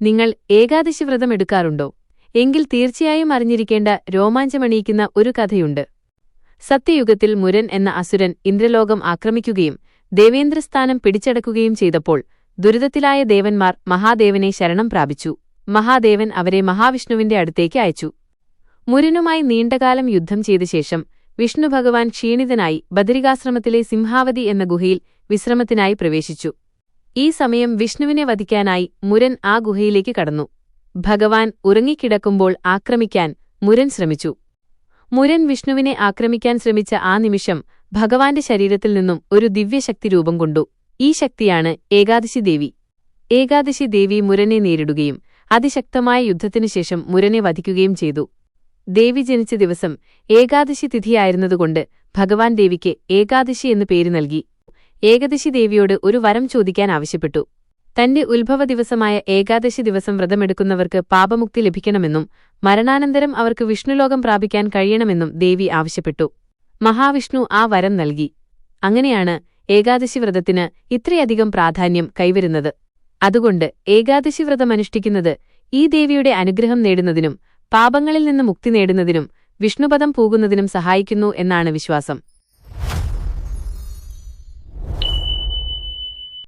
നിങ്ങൾ ഏകാദശി വ്രതം എടുക്കാറുണ്ടോ? എങ്കിൽ തീർച്ചയായും അറിഞ്ഞിരിക്കേണ്ട രോമാഞ്ചമണിയിക്കുന്ന ഒരു കഥയുണ്ട്. സത്യയുഗത്തിൽ മുരൻ എന്ന അസുരൻ ഇന്ദ്രലോകം ആക്രമിക്കുകയും ദേവേന്ദ്രസ്ഥാനം പിടിച്ചടക്കുകയും ചെയ്തപ്പോൾ ദുരിതത്തിലായ ദേവന്മാർ മഹാദേവനെ ശരണം പ്രാപിച്ചു. മഹാദേവൻ അവരെ മഹാവിഷ്ണുവിന്റെ അടുത്തേക്ക് അയച്ചു. മുരനുമായി നീണ്ടകാലം യുദ്ധം ചെയ്ത ശേഷം വിഷ്ണു ഭഗവാൻ ക്ഷീണിതനായി ബദരികാശ്രമത്തിലെ സിംഹാവതി എന്ന ഗുഹയിൽ വിശ്രമത്തിനായി പ്രവേശിച്ചു. ഈ സമയം വിഷ്ണുവിനെ വധിക്കാനായി മുരൻ ആ ഗുഹയിലേക്ക് കടന്നു. ഭഗവാൻ ഉറങ്ങിക്കിടക്കുമ്പോൾ ആക്രമിക്കാൻ മുരൻ ശ്രമിച്ചു. മുരൻ വിഷ്ണുവിനെ ആക്രമിക്കാൻ ശ്രമിച്ച ആ നിമിഷം ഭഗവാന്റെ ശരീരത്തിൽ നിന്നും ഒരു ദിവ്യശക്തി രൂപം കൊണ്ടു. ഈ ശക്തിയാണ് ഏകാദശി ദേവി. ഏകാദശി ദേവി മുരനെ നേരിടുകയും അതിശക്തമായ യുദ്ധത്തിനുശേഷം മുരനെ വധിക്കുകയും ചെയ്തു. ദേവി ജനിച്ച ദിവസം ഏകാദശി തിഥിയായിരുന്നതുകൊണ്ട് ഭഗവാൻ ദേവിക്ക് ഏകാദശി എന്ന് പേര് നൽകി. ഏകദശി ദേവിയോട് ഒരു വരം ചോദിക്കാൻ ആവശ്യപ്പെട്ടു. തന്റെ ഉത്ഭവ ദിവസമായ ഏകാദശി ദിവസം വ്രതമെടുക്കുന്നവർക്ക് പാപമുക്തി ലഭിക്കണമെന്നും മരണാനന്തരം അവർക്ക് വിഷ്ണുലോകം പ്രാപിക്കാൻ കഴിയണമെന്നും ദേവി ആവശ്യപ്പെട്ടു. മഹാവിഷ്ണു ആ വരം നൽകി. അങ്ങനെയാണ് ഏകാദശി വ്രതത്തിന് ഇത്രയധികം പ്രാധാന്യം കൈവരുന്നത്. അതുകൊണ്ട് ഏകാദശി വ്രതമനുഷ്ഠിക്കുന്നത് ഈ ദേവിയുടെ അനുഗ്രഹം നേടുന്നതിനും പാപങ്ങളിൽ നിന്ന് മുക്തി നേടുന്നതിനും വിഷ്ണുപദം പൂകുന്നതിനും സഹായിക്കുന്നു എന്നാണ് വിശ്വാസം.